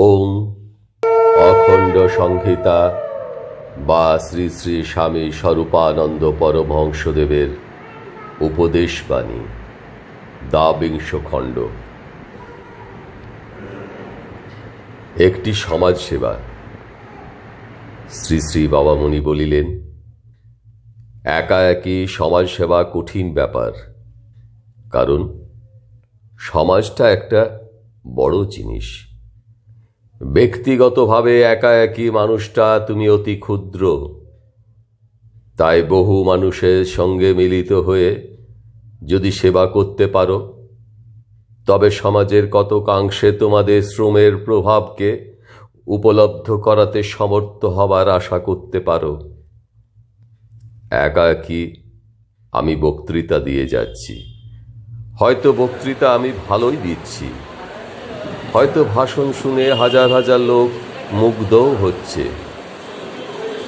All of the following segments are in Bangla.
ওম অখণ্ড সংহিতা বা শ্রী শ্রী স্বামী স্বরূপানন্দ পরমহংসদেবের উপদেশবাণী দ্বাবিংশ খণ্ড একটি সমাজসেবা। শ্রী শ্রী বাবামণি বলিলেন, একা একই সমাজসেবা কঠিন ব্যাপার, কারণ সমাজটা একটা বড় জিনিস। ব্যক্তিগতভাবে একা একই মানুষটা তুমি অতি ক্ষুদ্র। তাই বহু মানুষের সঙ্গে মিলিত হয়ে যদি সেবা করতে পারো, তবে সমাজের কতকাংশে তোমাদের শ্রমের প্রভাবকে উপলব্ধ করাতে সমর্থ হবার আশা করতে পারো। একা একই আমি বক্তৃতা দিয়ে যাচ্ছি? হয়তো বক্তৃতা আমি ভালোই দিচ্ছি। হয়তো ভাষণ শুনে হাজার হাজার লোক মুগ্ধও হচ্ছে।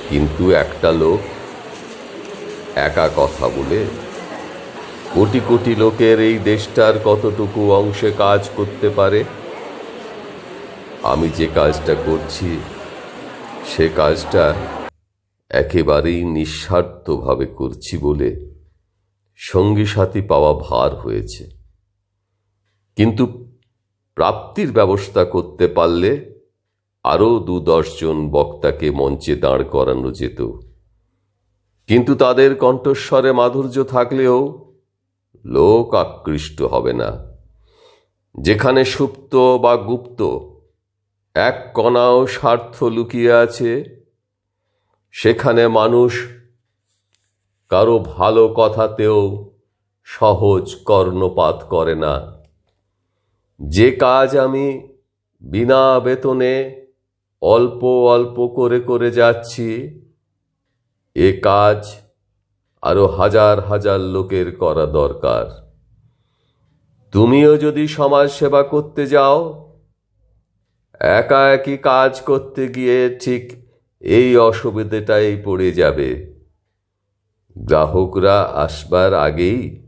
কিন্তু একটা লোক একা কথা বলে। কোটি কোটি লোকের এই দেশটার কতটুকু অংশে কাজ করতে পারে? আমি যে কাজটা করছি, সে কাজটা একেবারেই নিঃস্বার্থভাবে করছি বলে সঙ্গী সাথী পাওয়া ভার হয়েছে। কিন্তু প্রাপ্তির ব্যবস্থা করতে পারলে আরও দু দশজন বক্তাকে মঞ্চে দাঁড় করানো যেত। কিন্তু তাদের কণ্ঠস্বরে মাধুর্য থাকলেও লোক আকৃষ্ট হবে না। যেখানে সুপ্ত বা গুপ্ত, এক কণাও স্বার্থ লুকিয়ে আছে, সেখানে মানুষ কারও ভালো কথাতেও সহজ কর্ণপাত করে না। যে কাজ আমি বিনা বেতনে অল্প অল্প করে করে যাচ্ছি, এ কাজ আরও হাজার হাজার লোকের করা দরকার। তুমিও যদি সমাজ সেবা করতে যাও, একা একই কাজ করতে গিয়ে ঠিক এই অসুবিধাটাই পড়ে যাবে। গ্রাহকরা আসবার আগেই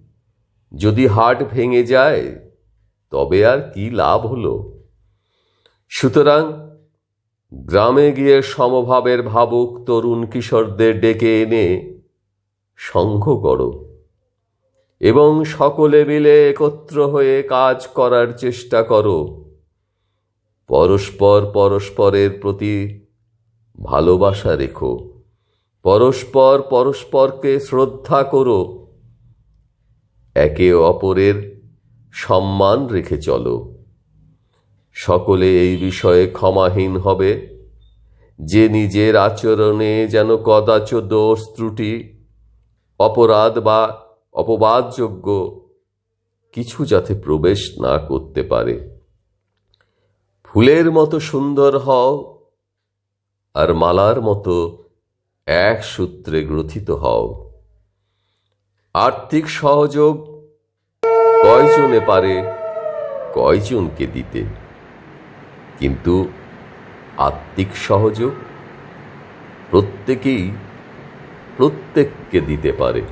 যদি হাট ভেঙে যায় তবে আর কি লাভ হলো? সুতরাং গ্রামে গিয়ে সমভাবের ভাবুক তরুণ কিশোরদের ডেকে এনে সংঘ করো এবং সকলে মিলে একত্র হয়ে কাজ করার চেষ্টা করো। পরস্পর পরস্পরের প্রতি ভালোবাসা রেখো। পরস্পর পরস্পরকে শ্রদ্ধা করো। একে অপরের সম্মান রেখে চলো। সকলে এই বিষয়ে ক্ষমাহীন হবে। যে নিজের আচরণে যেন কদাচ দোষ ত্রুটি, অপরাধ বা অপবাদযোগ্য কিছু যাতে প্রবেশ না করতে পারে। ফুলের মতো সুন্দর হও আর মালার মতো এক সূত্রে গ্রথিত হও। আর্থিক সহযোগ কয়জনে পারে কয়জনকে দিতে? কিন্তু আত্মিক সহযোগ প্রত্যেকেই প্রত্যেককে দিতে পারে।